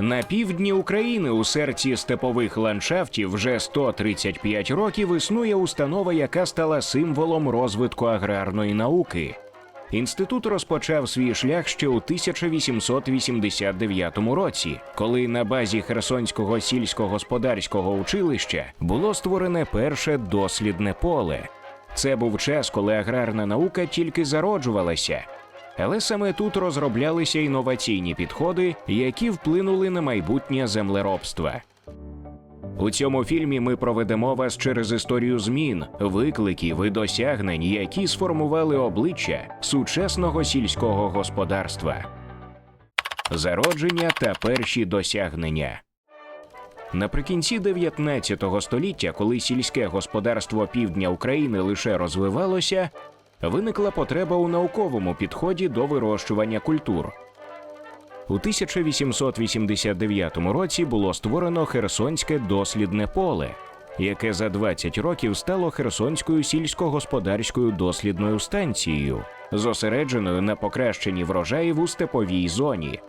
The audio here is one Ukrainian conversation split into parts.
На півдні України у серці степових ландшафтів вже 135 років існує установа, яка стала символом розвитку аграрної науки. Інститут розпочав свій шлях ще у 1889 році, коли на базі Херсонського сільськогосподарського училища було створене перше дослідне поле. Це був час, коли аграрна наука тільки зароджувалася. Але саме тут розроблялися інноваційні підходи, які вплинули на майбутнє землеробства. У цьому фільмі ми проведемо вас через історію змін, викликів і досягнень, які сформували обличчя сучасного сільського господарства. Зародження та перші досягнення. Наприкінці 19 століття, коли сільське господарство півдня України лише розвивалося, виникла потреба у науковому підході до вирощування культур. У 1889 році було створено Херсонське дослідне поле, яке за 20 років стало Херсонською сільськогосподарською дослідною станцією, зосередженою на покращенні врожаїв у степовій зоні.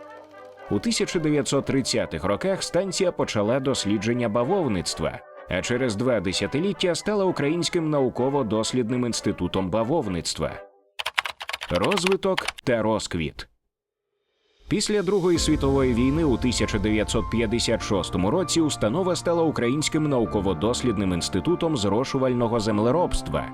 У 1930-х роках станція почала дослідження бавовництва, а через два десятиліття стала Українським науково-дослідним інститутом бавовництва. Розвиток та розквіт. Після Другої світової війни у 1956 році установа стала Українським науково-дослідним інститутом зрошувального землеробства.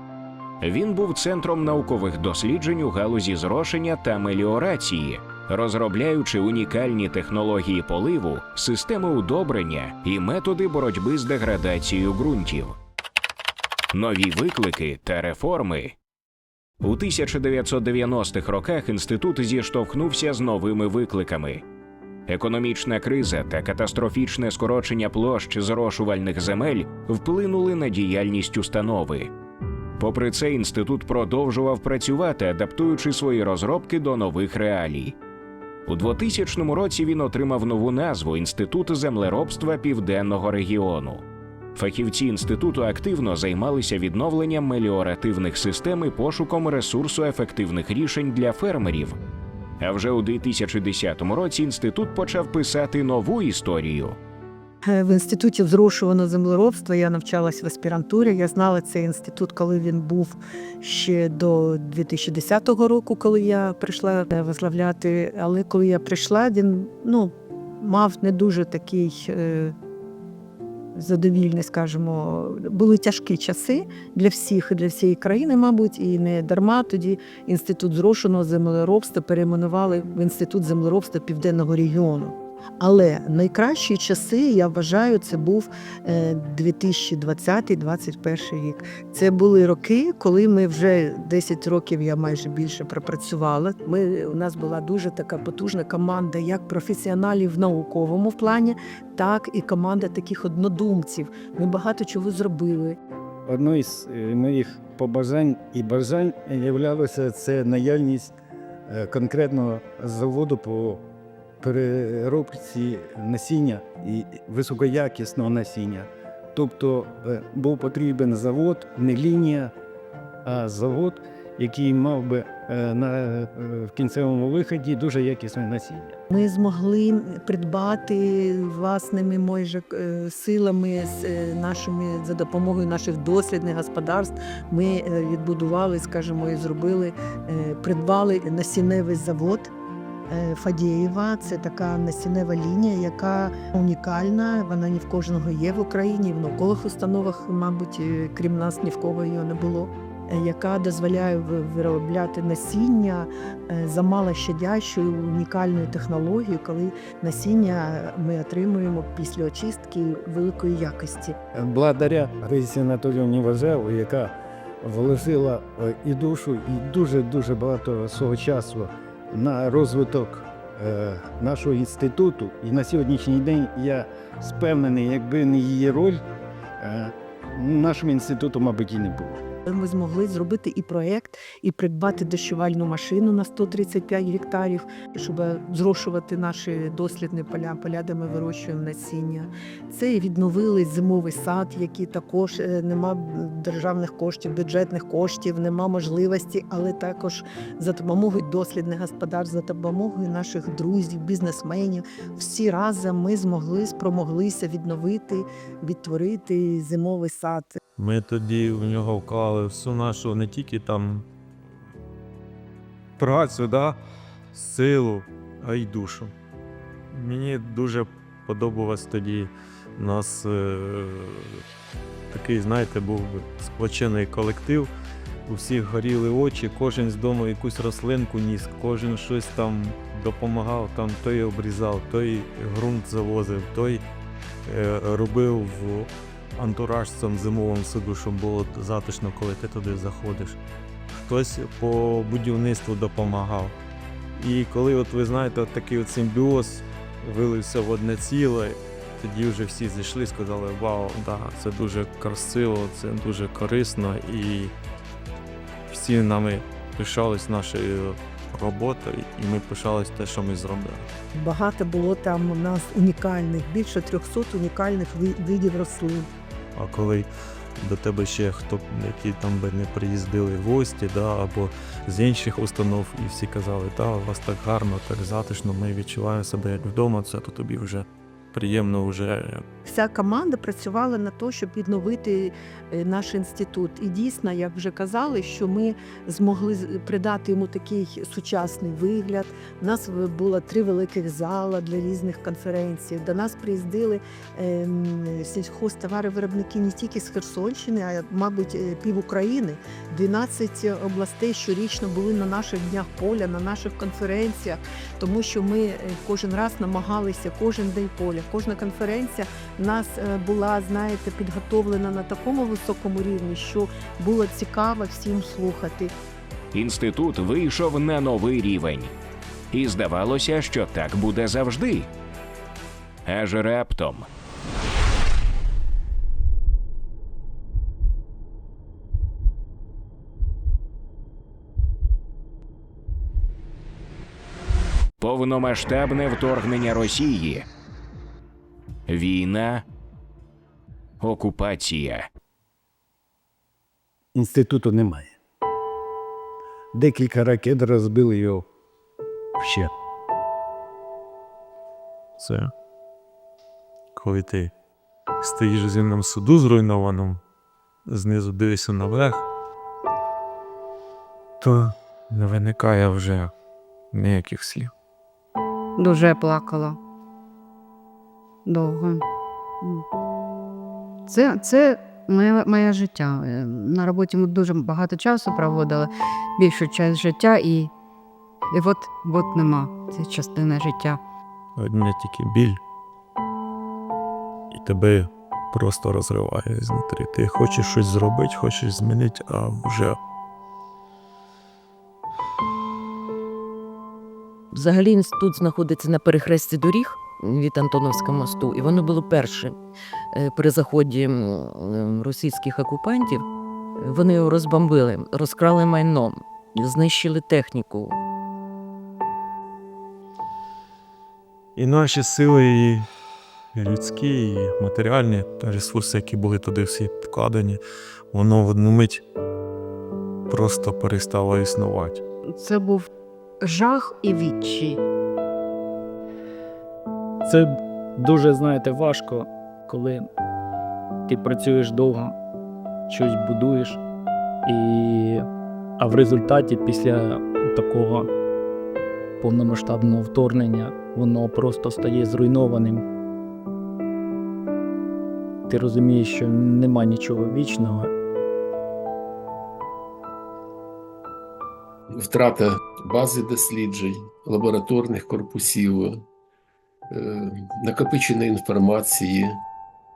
Він був центром наукових досліджень у галузі зрошення та меліорації, розробляючи унікальні технології поливу, системи удобрення і методи боротьби з деградацією ґрунтів. Нові виклики та реформи. У 1990-х роках інститут зіштовхнувся з новими викликами. Економічна криза та катастрофічне скорочення площ зрошувальних земель вплинули на діяльність установи. Попри це, інститут продовжував працювати, адаптуючи свої розробки до нових реалій. У 2000 році він отримав нову назву Інститут землеробства Південного регіону. Фахівці інституту активно займалися відновленням меліоративних систем і пошуком ресурсоефективних рішень для фермерів. А вже у 2010 році інститут почав писати нову історію. Е, В інституті зрошуваного землеробства я навчалась в аспірантурі. Я знала цей інститут, коли він був ще до 2010 року, коли я прийшла е, возглавляти. Але коли я прийшла, він ну, мав не дуже такий е, задовільний, скажімо, були тяжкі часи для всіх для всієї країни, мабуть, і не дарма тоді інститут зрошеного землеробства перейменували в інститут землеробства південного регіону. Але найкращі часи, я вважаю, це був е, 2020-2021 рік. Це були роки, коли ми вже 10 років я майже більше пропрацювала. Ми у нас була дуже така потужна команда, як професіоналів в науковому плані, так і команда таких однодумців. Ми багато чого зробили. Одною з е, моїх побажань і бажань являлося це наявність е, конкретного заводу по переробці насіння і високоякісного насіння. Тобто е, був потрібен завод, не лінія, а завод, який мав би е, на е, в кінцевому виході дуже якісне насіння. Ми змогли придбати власними майже силами з нашими за допомогою наших дослідних господарств. Ми відбудували, скажімо, і зробили, придбали насінневий завод. Е, Фадєєва це така насіннева лінія, яка унікальна. Вона ні в кожного є в Україні, в наукових установах, мабуть, е, крім нас, ні в кого її не було. е, Яка дозволяє виробляти насіння за малощадящою унікальною технологією, коли насіння ми отримуємо після очистки великої якості. благодаря Раїсі Анатоліївні Важеву, яка вложила і душу, і дуже-дуже багато свого часу на розвиток е, нашого інституту. І на сьогоднішній день я впевнений, якби не її роль, е, нашому інституту, мабуть, і не було. Ми змогли зробити і проєкт, і придбати дощувальну машину на 135 гектарів, щоб зрошувати наші дослідні поля, поля, де ми вирощуємо насіння. Це відновили зимовий сад, який також е, нема державних коштів, бюджетних коштів, нема можливості, але також за допомогою дослідних господарств, за допомогою наших друзів, бізнесменів, всі разом ми змогли спромоглися відновити, відтворити зимовий сад. Ми тоді в нього вклали всю нашу не тільки там працю, да, силу, а й душу. Мені дуже подобалось тоді у нас е, такий, знаєте, був сплочений колектив. У всіх горіли очі, кожен з дому якусь рослинку ніс, кожен щось там допомагав, там той обрізав, той ґрунт завозив, той е, робив антураж в цьому зимовому щоб було затишно, коли ти туди заходиш. Хтось по будівництву допомагав. І коли, от ви знаєте, от такий от симбіоз вилився в одне ціле, тоді вже всі зійшли сказали, вау, да, це дуже красиво, це дуже корисно і всі нами пишались нашою роботою, і ми пишались те, що ми зробили. Багато було там у нас унікальних, більше 300 унікальних видів рослин. А коли до тебе ще хто які там би не приїздили гості, да, або з інших установ, і всі казали, та у вас так гарно, так затишно, ми відчуваємо себе як вдома, це то тобі вже приємно вже Вся команда працювала на те, щоб відновити е, наш інститут. І дійсно, як вже казали, що ми змогли придати йому такий сучасний вигляд. У нас було три великих зала для різних конференцій. До нас приїздили ем, сільхозтоваровиробники не тільки з Херсонщини, а мабуть, е, пів України. 12 областей щорічно були на наших днях поля, на наших конференціях, тому що ми е, кожен раз намагалися, кожен день поля, кожна конференція в нас е, була, знаєте, підготовлена на такому високому рівні, що було цікаво всім слухати. Інститут вийшов на новий рівень. І здавалося, що так буде завжди. Аж раптом. Повномасштабне вторгнення Росії. Війна. Окупація. Інституту немає. Декілька ракет розбили його ще. це. Коли ти стоїш в зимному суду зруйнованому, знизу дивишся наверх, то не виникає вже ніяких слів. Дуже плакала. Довго. Це, це моє, моє життя. Е, На роботі ми дуже багато часу проводили, більшу часть життя, і, і от, от нема. Це частина життя. Одне тільки біль, і тебе просто розриває знутрі. Ти хочеш щось зробити, хочеш змінити, а вже Взагалі інститут знаходиться на перехресті доріг від Антоновського мосту, і воно було перше Е, при заході м, російських окупантів. Вони його розбомбили, розкрали майно, знищили техніку. І наші сили, і людські, і матеріальні та ресурси, які були туди всі вкладені, воно в одну мить просто перестало існувати. Це був жах і відчай. Це дуже, знаєте, важко, коли ти працюєш довго, щось будуєш, і... а в результаті після такого повномасштабного вторгнення воно просто стає зруйнованим. Ти розумієш, що нема нічого вічного, втрата бази досліджень, лабораторних корпусів, е, накопиченої інформації,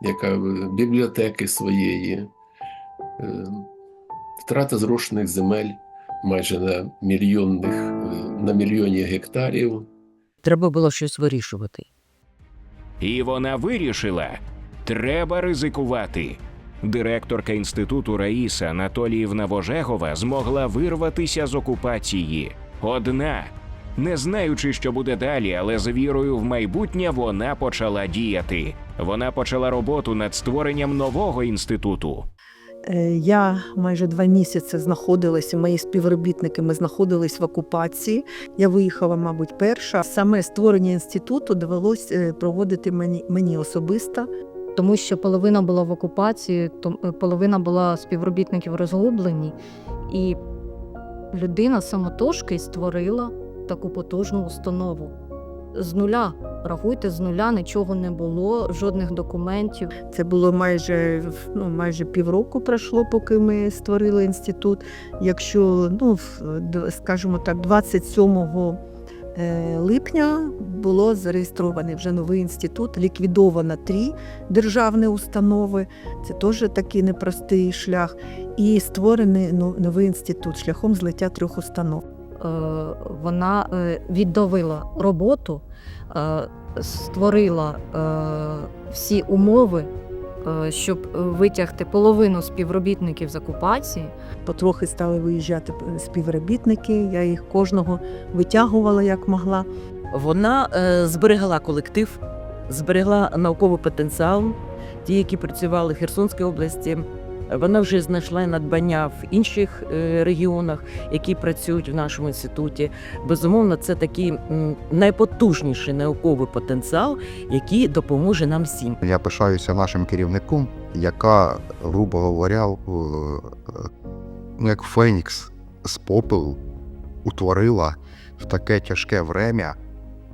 яка бібліотеки своєї, е, втрата зрошених земель майже на мільйонних, е, на мільйоні гектарів. Треба було щось вирішувати. І вона вирішила: треба ризикувати. Директорка інституту Раїса Анатоліївна Вожегова змогла вирватися з окупації. Одна. Не знаючи, що буде далі, але з вірою в майбутнє вона почала діяти. Вона почала роботу над створенням нового інституту. Е, Я майже два місяці знаходилася, мої співробітники ми знаходились в окупації. Я виїхала, мабуть, перша. Саме створення інституту довелось е, проводити мені, мені особисто. Тому що половина була в окупації, то е, половина була співробітників розгублені, і людина самотужки створила таку потужну установу. З нуля, рахуйте, з нуля нічого не було, жодних документів. Це було майже ну, майже півроку пройшло, поки ми створили інститут. Якщо, ну, скажімо так, 27 е, липня було зареєстрований вже новий інститут, ліквідовано три державні установи. Це теж такий непростий шлях. І створений ну, новий інститут шляхом злиття трьох установ. Е, Вона е, відновила роботу, е, створила всі умови, щоб витягти половину співробітників з окупації. Потрохи стали виїжджати співробітники. Я їх кожного витягувала як могла. Вона зберегла колектив, зберегла науковий потенціал. Ті, які працювали в Херсонській області, вона вже знайшла надбання в інших е, регіонах, які працюють в нашому інституті. Безумовно, це такий найпотужніший науковий потенціал, який допоможе нам всім. Я пишаюся нашим керівником, яка, грубо говоря, е, ну як Фенікс з попелу утворила в таке тяжке время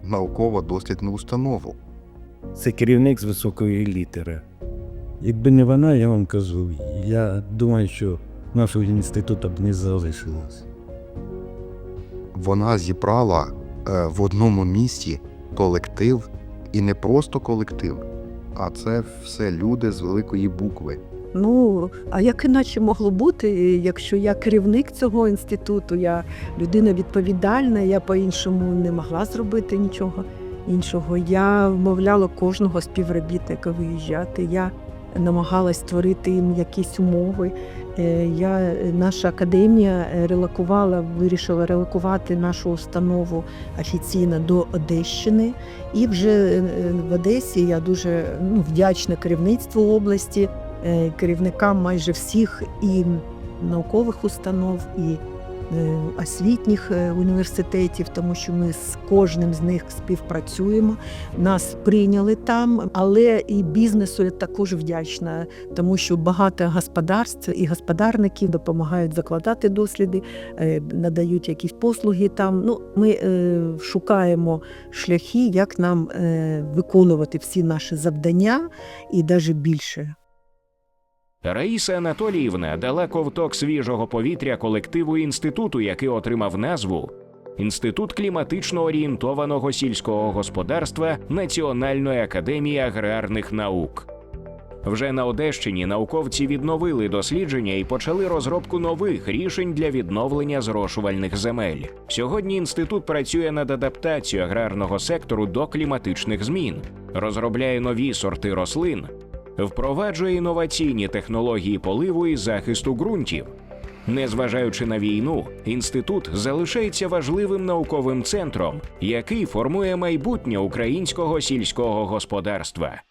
науково-дослідну установу. Це керівник з високої літери. Якби не вона, я вам кажу, я думаю, що нашого інституту б не залишилось. Вона зібрала е, в одному місці колектив, і не просто колектив, а це все люди з великої букви. Ну, а як іначе могло бути, якщо я керівник цього інституту, я людина відповідальна, я по-іншому не могла зробити нічого іншого. Я вмовляла кожного співробітника виїжджати. Я намагалась створити їм якісь умови. Е, Я, наша академія е, релокувала, вирішила релокувати нашу установу офіційно до Одещини. І вже е, в Одесі я дуже ну, вдячна керівництву області е, керівникам майже всіх і наукових установ, і е, освітніх е, університетів, тому що ми з кожним з них співпрацюємо. Нас прийняли там, але і бізнесу я також вдячна, тому що багато господарств і господарників допомагають закладати досліди, е, надають якісь послуги там. Ну, ми е, шукаємо шляхи, як нам е, виконувати всі наші завдання і навіть більше. Раїса Анатоліївна дала ковток свіжого повітря колективу інституту, який отримав назву Інститут кліматично орієнтованого сільського господарства Національної академії аграрних наук. Вже на Одещині науковці відновили дослідження і почали розробку нових рішень для відновлення зрошувальних земель. Сьогодні інститут працює над адаптацією аграрного сектору до кліматичних змін, розробляє нові сорти рослин, впроваджує інноваційні технології поливу і захисту ґрунтів. Незважаючи на війну, інститут залишається важливим науковим центром, який формує майбутнє українського сільського господарства.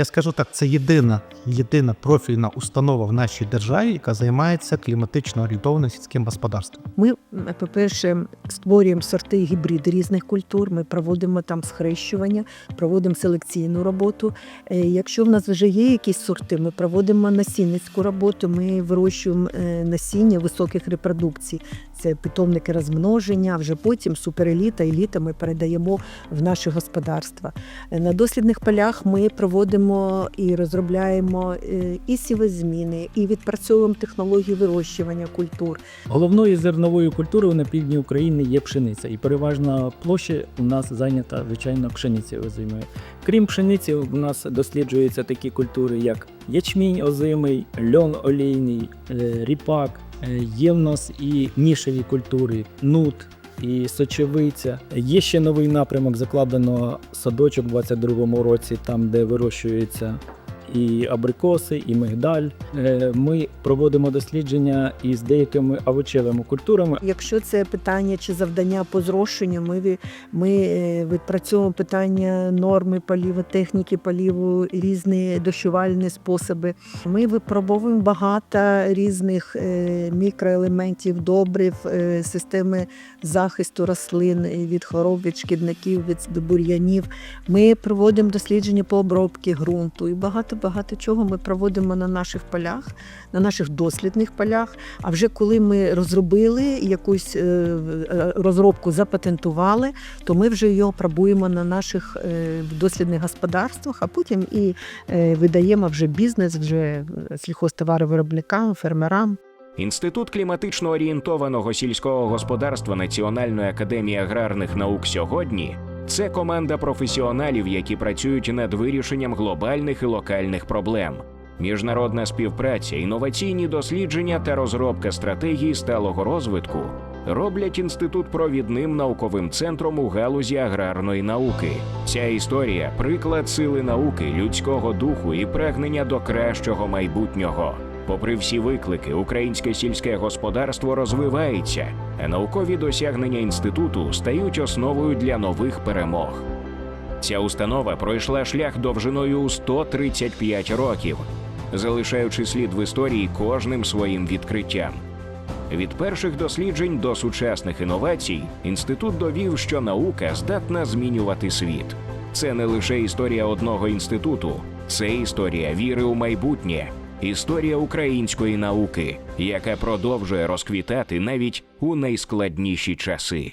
Я скажу так, це єдина, єдина профільна установа в нашій державі, яка займається кліматично орієнтованим сільським господарством. Ми, по-перше, створюємо сорти і гібриди різних культур. Ми проводимо там схрещування, проводимо селекційну роботу. Е, Якщо в нас вже є якісь сорти, ми проводимо насінницьку роботу. Ми вирощуємо е, насіння високих репродукцій. Це питомники розмноження. Вже потім супереліта, еліта ми передаємо в наші господарства. Е, На дослідних полях ми проводимо і розробляємо е, і сівозміни, і відпрацьовуємо технології вирощування культур. Головною зерновою культурою на півдні України є пшениця, і переважна площа у нас зайнята, звичайно, пшеницею озимою. Крім пшениці, у нас досліджуються такі культури, як ячмінь озимий, льон олійний, е, ріпак, е, є в нас і нішеві культури, нут. І сочевиця. Є ще новий напрямок, закладено садочок у 22-му році, там де вирощується і абрикоси, і мигдаль. Е, Ми проводимо дослідження із деякими овочевими культурами. Якщо це питання чи завдання по зрошенню, ми, ми е, відпрацьовуємо питання норми поліву, техніки поліву, різні дощувальні способи. Ми випробовуємо багато різних е, мікроелементів, добрив, системи захисту рослин від хвороб, від шкідників, від бур'янів. Ми проводимо дослідження по обробці ґрунту і багато-багато чого ми проводимо на наших полях, на наших дослідних полях. А вже коли ми розробили якусь е, е, розробку, запатентували, то ми вже її пробуємо на наших е, дослідних господарствах, а потім і видаємо вже бізнес, вже сільхозтоваровиробникам, фермерам. Інститут кліматично орієнтованого сільського господарства Національної академії аграрних наук сьогодні це команда професіоналів, які працюють над вирішенням глобальних і локальних проблем. Міжнародна співпраця, інноваційні дослідження та розробка стратегії сталого розвитку роблять інститут провідним науковим центром у галузі аграрної науки. Ця історія приклад сили науки, людського духу і прагнення до кращого майбутнього. Попри всі виклики, українське сільське господарство розвивається, а наукові досягнення інституту стають основою для нових перемог. Ця установа пройшла шлях довжиною у 135 років, залишаючи слід в історії кожним своїм відкриттям. Від перших досліджень до сучасних інновацій інститут довів, що наука здатна змінювати світ. Це не лише історія одного інституту, це історія віри у майбутнє, історія української науки, яка продовжує розквітати навіть у найскладніші часи.